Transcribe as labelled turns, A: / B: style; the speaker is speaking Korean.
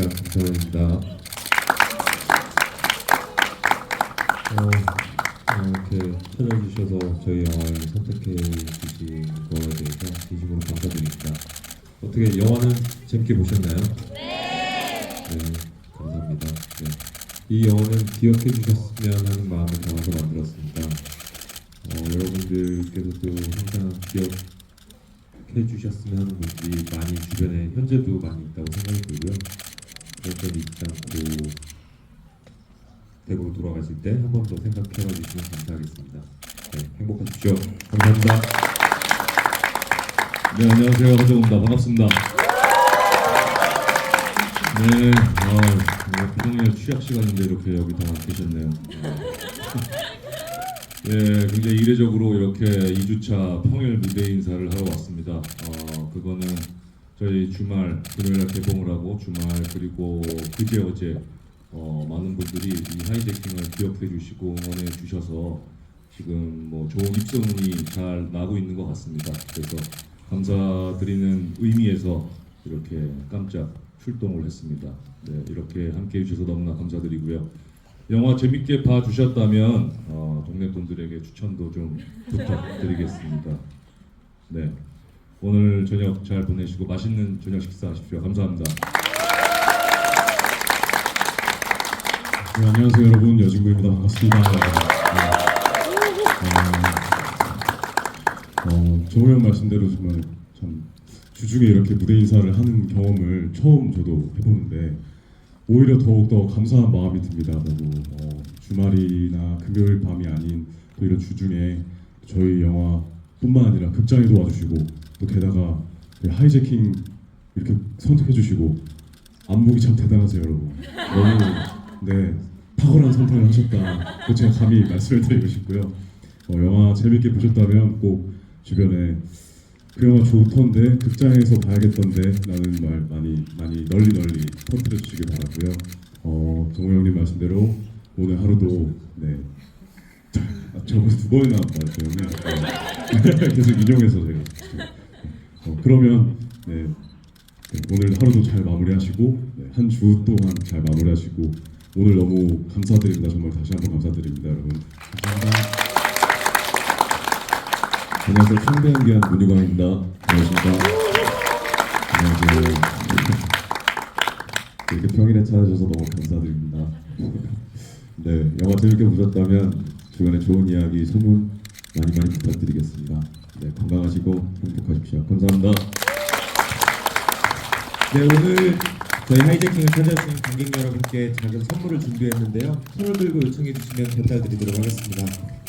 A: 해주시니까 감사합니다. 어, 어, 이렇게 찾아주셔서 저희 영화를 선택해 주신 거에 대해서 진심으로 감사드립니다. 어떻게 영화는 재밌게 보셨나요? 네. 감사합니다. 네. 이 영화는 기억해 주셨으면 하는 마음을 담아서 만들었습니다. 어, 여러분들께서도 항상 기억해 주셨으면 하는 분들이 많이 주변에 현재도 많이 있다고 생각이 들고요. 점 잊지 않고 댁으로 돌아가실 때 한 번 더 생각해 주시면 감사하겠습니다. 네, 행복하십시오. 감사합니다.
B: 네 안녕하세요 허정우입니다 반갑습니다. 네, 아, 비동의 취약 시간인데 이렇게 여기 다 계셨네요. 예, 굉장히 이례적으로 이렇게 2주차 평일 무대 인사를 하러 왔습니다. 어, 그거는 저희 주말 금요일날 개봉을 하고 주말 그리고 그제 어제 어, 많은 분들이 이 하이제킹을 기억해 주시고 응원해 주셔서 지금 뭐 좋은 입소문이 잘 나고 있는 것 같습니다. 그래서 감사드리는 의미에서 이렇게 깜짝 출동을 했습니다. 네, 이렇게 함께 해주셔서 너무나 감사드리고요. 영화 재밌게 봐주셨다면 어, 동네 분들에게 추천도 좀 부탁드리겠습니다. 네, 오늘 저녁 잘 보내시고 맛있는 저녁 식사하십시오. 감사합니다.
C: 네, 안녕하세요 여러분 여진구입니다 반갑습니다. 네. 어, 어, 정우 형 말씀대로 정말 참 주중에 이렇게 무대 인사를 하는 경험을 처음 저도 해보는데 오히려 더욱 더 감사한 마음이 듭니다. 너무 어, 주말이나 금요일 밤이 아닌 또 이런 주중에 저희 영화뿐만 아니라 극장에도 와주시고 또 게다가 그 하이제킹 이렇게 선택해 주시고 안목이 참 대단하세요 여러분. 너무 네 탁월한 선택을 하셨다. 그 제가 감히 말씀을 드리고 싶고요. 어, 영화 재밌게 보셨다면 꼭 주변에 그 영화 좋던데 극장에서 봐야겠던데 라는 말 많이 많이 널리 널리 퍼뜨려 주시기 바라고요. 어, 정우 형님 말씀대로 오늘 하루도 네 아, 저번에 두 번이나 형님. 네. 계속 인용해서 제가 어, 그러면 네, 네, 오늘 하루도 잘 마무리하시고 네, 한주 동안 잘 마무리하시고 오늘 너무 감사드립니다. 정말 다시 한번 감사드립니다, 여러분. 감사합니다.
D: 안녕하세요. 청배연기한 문유광입니다. 안녕하십니까. 안녕하세요. 이렇게 평일에 찾아줘서 너무 감사드립니다. 네, 영화 재밌게 보셨다면 주변에 좋은 이야기, 소문 많이 많이 부탁드리겠습니다. 네, 건강하시고 행복하십시오. 감사합니다.
E: 네 오늘 저희 하이제킹을 찾아주신 관객 여러분께 작은 선물을 준비했는데요. 손을 들고 요청해 주시면 배달드리도록 하겠습니다.